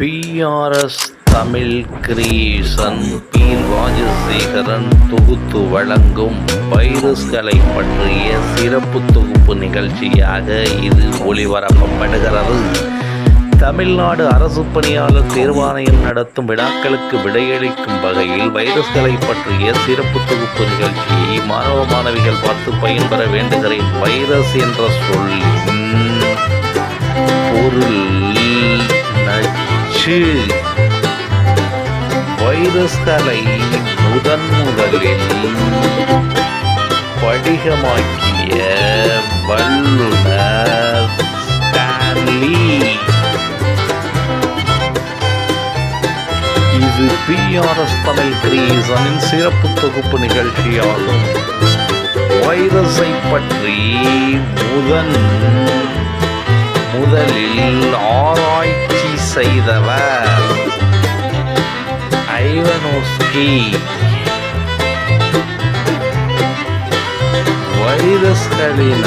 PRS Tamil creation P Rajasekaran தொகுத்து வழங்கும் வைரஸ்களை பற்றிய சிறப்பு தொகுப்பு நிகழ்ச்சியாக இது ஒளிபரப்பப்படுகிறது. தமிழ்நாடு அரசு பணியாளர் தேர்வாணையம் நடத்தும் விழாக்களுக்கு விடையளிக்கும் வகையில் வைரஸ்களை பற்றிய சிறப்பு தொகுப்பு நிகழ்ச்சியை மாணவ மாணவிகள் பார்த்து பயன்பெற வேண்டுகிறேன். வைரஸ் என்ற சொல்லின் வைரஸ் வைரஸ்களை முதன் முதலில் படிகமாக்கிய வல்லுனர் ஸ்டான்லி. இது பிஆர்எஸ் தலை கிரீசனின் சிறப்பு தொகுப்பு நிகழ்ச்சியாகும். வைரஸை பற்றி முதன் முதலில் ஆராய்ச்சி செய்தவர் ஐவனோஸ்கி. வைரஸ்களினால்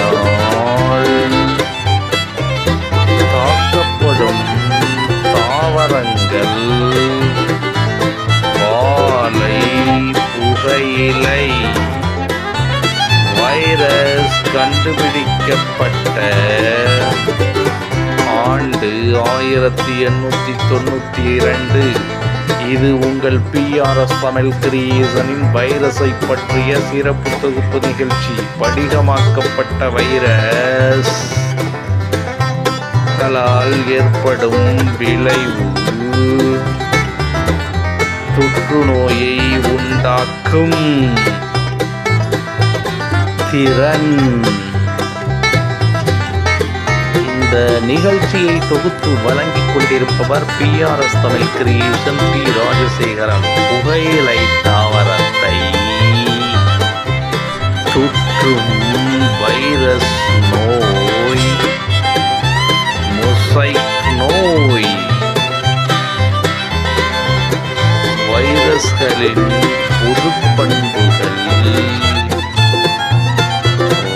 தாக்கப்படும் தாவரங்கள் வாழை புகையிலை. வைரஸ் கண்டுபிடிக்கப்பட்ட ஆண்டு ஆயிரத்தி எண்ணூற்றி தொண்ணூற்றி இரண்டு. இது உங்கள் பிஆர்எஸ் தமிழ் கிரியேசனின் வைரஸை பற்றிய சிறப்பு தொகுப்பு நிகழ்ச்சி. படிகமாக்கப்பட்ட வைரஸ் களால் ஏற்படும் விளைவு. தொற்றுநோயை உண்டாக்கும் திறன். இந்த நிகழ்ச்சியை தொகுத்து வழங்கிக் கொண்டிருப்பவர் PRS Tamil creation P Rajasekaran. புகையிலை தாவரத்தை சுற்றும் வைரஸ் நோய் மொசைக் நோய். வைரஸ்களின் பொது பண்புகள்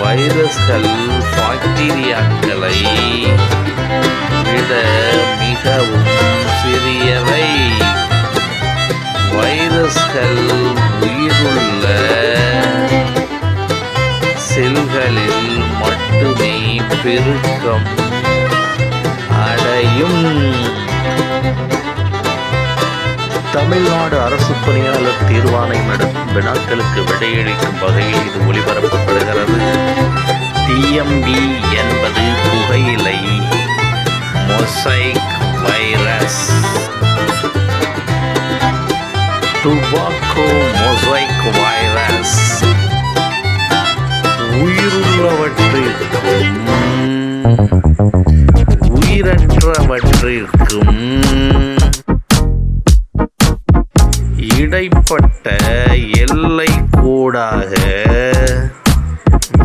வைரஸ்கள் பாக்டீரியாக்களை விட மிகவும் சிறியவை. வைரஸ்கள் உயிருள்ள செல்களில் மட்டுமே பெருக்கம் அடையும். தமிழ்நாடு அரசு பணியாளர் தீர்வாணையம் நடத்தும் வினாக்களுக்கு விடையளிக்கும் வகையில் இது ஒளிபரப்பப்படுகிறது. டிஎம்பி என்பது புகையிலை. Mosaic virus tobacco mosaic virus உயிருள்ளவற்றிற்கும் உயிரற்றவற்றிற்கும் இடைப்பட்ட எல்லை கூடாக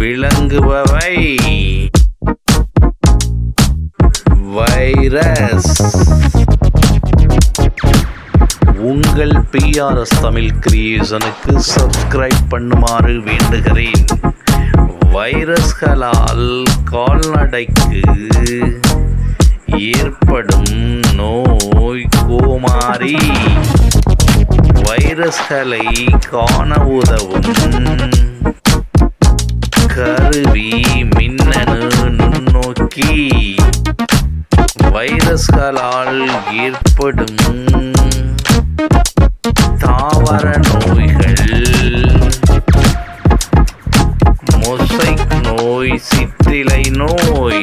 விளங்குபவை. வைரஸ். உங்கள் பிஆர்எஸ் தமிழ் கிரியேஷனுக்கு சப்ஸ்கிரைப் பண்ணுமாறு வேண்டுகிறேன். வைரஸ்களால் கால்நடைக்கு ஏற்படும் நோய் கோமாரி வைரஸ்களை காண உதவும் கருவி மின்னணு நுண்ணோக்கி. வைரஸ்களால் ஏற்படும் தாவர நோய்கள். மொசைக் நோய் சித்திலை நோய்.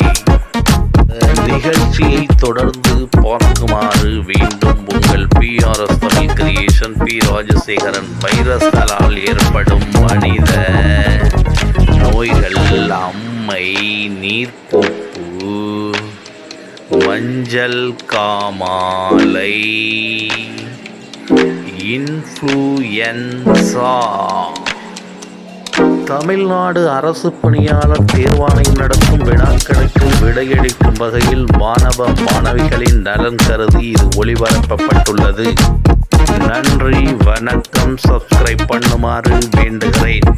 நிகழ்ச்சியை தொடர்ந்து பார்க்குமாறு வேண்டும். உங்கள் PRS Tamil creation P Rajasekaran. வைரஸ்களால் ஏற்படும் மனித அம்மை நீர்ப்போப்பு மஞ்சள் காமாலை இன்ஃப்ளூயன்சா தமிழ்நாடு அரசு பணியாளர் தேர்வாணையம் நடத்தும் வினாக்களுக்கு விடையளிக்கும் வகையில் மாணவ மாணவிகளின் நலன் கருதி இது ஒளிபரப்பப்பட்டுள்ளது. நன்றி வணக்கம். சப்ஸ்கிரைப் பண்ணுமாறு வேண்டுகிறேன்.